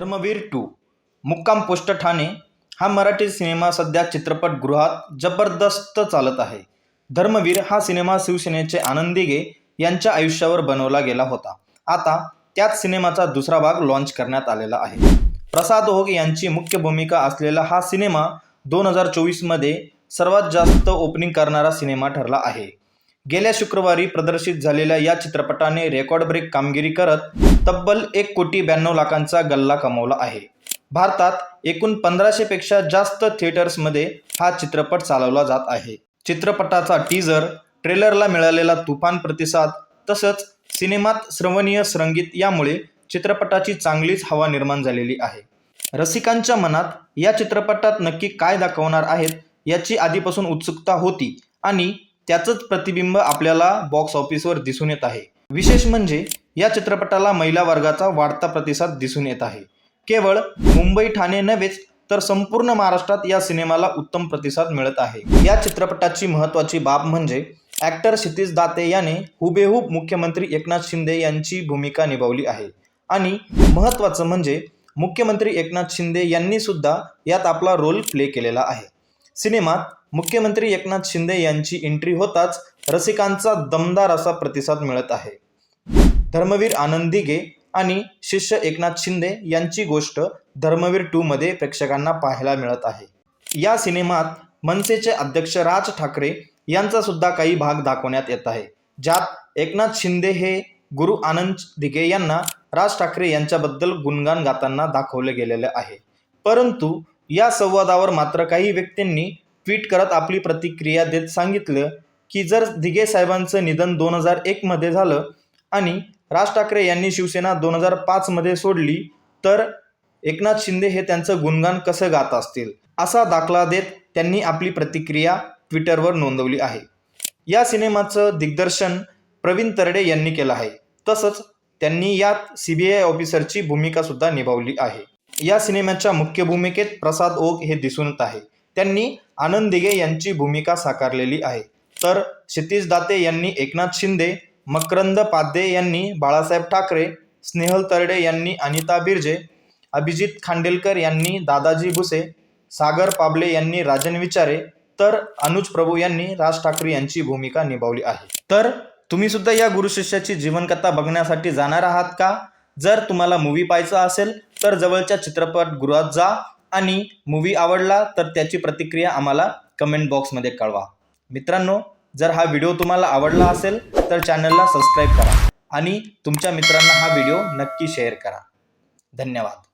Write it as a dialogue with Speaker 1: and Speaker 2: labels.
Speaker 1: Dharmaveer two मुक्काम post Thane हा Marathi cinema सध्या चित्रपटगृहात जबरदस्त चालत आहे. धर्मवीर हा सिनेमा शिवसेनेचे आनंदीगे यांच्या आयुष्यावर बनवला गेला होता. आता त्याच सिनेमाचा दुसरा भाग लॉन्च करण्यात आलेला आहे. प्रसाद होग यांची मुख्य भूमिका असलेला हा सिनेमा दोन हजार चोवीसमध्ये सर्वात जास्त ओपनिंग करणारा सिनेमा ठरला आहे. गेल्या शुक्रवारी प्रदर्शित झालेल्या या चित्रपटाने रेकॉर्ड ब्रेक कामगिरी करत तब्बल एक कोटी ब्याण्णव लाखांचा गल्ला कमावला आहे. भारतात एकूण पंधराशेपेक्षा जास्त थिएटर्समध्ये हा चित्रपट चालवला जात आहे. चित्रपटाचा टीजर ट्रेलरला मिळालेला तुफान प्रतिसाद तसंच सिनेमात श्रवणीय संगीत यामुळे चित्रपटाची चांगलीच हवा निर्माण झालेली आहे. रसिकांच्या मनात या चित्रपटात नक्की काय दाखवणार आहेत याची आधीपासून उत्सुकता होती आणि त्याचंच प्रतिबिंब आपल्याला बॉक्स ऑफिसवर दिसून येत आहे. विशेष म्हणजे या चित्रपटाला महिला वर्गाचा वाढता प्रतिसाद दिसून येत आहे. केवळ मुंबई ठाणे नव्हेच तर संपूर्ण महाराष्ट्रात या सिनेमाला उत्तम प्रतिसाद मिळत आहे. या चित्रपटाची महत्त्वाची बाब म्हणजे ॲक्टर क्षितिज दाते याने हुबेहूब मुख्यमंत्री एकनाथ शिंदे यांची भूमिका निभावली आहे. आणि महत्त्वाचं म्हणजे मुख्यमंत्री एकनाथ शिंदे यांनी सुद्धा यात आपला रोल प्ले केलेला आहे. सिनेमात मुख्यमंत्री एकनाथ शिंदे यांची एंट्री होताच रसिकांचा दमदार असा प्रतिसाद मिळत आहे. धर्मवीर आनंद दिघे आणि शिष्य एकनाथ शिंदे यांची गोष्ट धर्मवीर टू मध्ये प्रेक्षकांना पाहायला मिळत आहे. या सिनेमात मनसेचे अध्यक्ष राज ठाकरे यांचा सुद्धा काही भाग दाखवण्यात येत आहे. ज्यात एकनाथ शिंदे हे गुरु आनंद दिघे यांना राज ठाकरे यांच्याबद्दल गुणगान गाताना दाखवले गेलेले आहे. परंतु या संवादावर मात्र काही व्यक्तींनी ट्विट करत आपली प्रतिक्रिया देत सांगितलं की जर दिघे साहेबांचं निधन दोन हजार एकमध्ये झालं आणि राज ठाकरे यांनी शिवसेना दोन हजार पाचमध्ये सोडली तर एकनाथ शिंदे हे त्यांचं गुणगान कसं गात असतील? असा दाखला देत त्यांनी आपली प्रतिक्रिया ट्विटरवर नोंदवली आहे. या सिनेमाचं दिग्दर्शन प्रवीण तरडे यांनी केलं आहे. तसंच त्यांनी यात सी बी आय ऑफिसरची भूमिका सुद्धा निभावली आहे. या सिनेमाच्या मुख्य भूमिकेत प्रसाद ओक हे दिसून येत आहे. त्यांनी आनंद दिघे यांची भूमिका साकारलेली आहे. तर क्षितिज दाते यांनी एकनाथ शिंदे मकरंद पाध्ये यांनी बाळासाहेब ठाकरे स्नेहल तरडे यांनी अनिता बिर्जे अभिजित खांडेलकर यांनी दादाजी भुसे सागर पाबले यांनी राजन विचारे तर अनुज प्रभू यांनी राज ठाकरे यांची भूमिका निभावली आहे. तर तुम्ही सुद्धा या गुरुशिष्याची जीवनकथा बघण्यासाठी जाणार आहात का? जर तुम्हाला मूवी पाहायचा असेल तर जवळच्या चित्रपटगृहात जा. आणि मूवी आवडला तर त्याची प्रतिक्रिया आम्हाला कमेंट बॉक्समध्ये कळवा. मित्रांनो जर हा व्हिडिओ तुम्हाला आवडला असेल तर चॅनलला सबस्क्राईब करा आणि तुमच्या मित्रांना हा व्हिडिओ नक्की शेअर करा. धन्यवाद.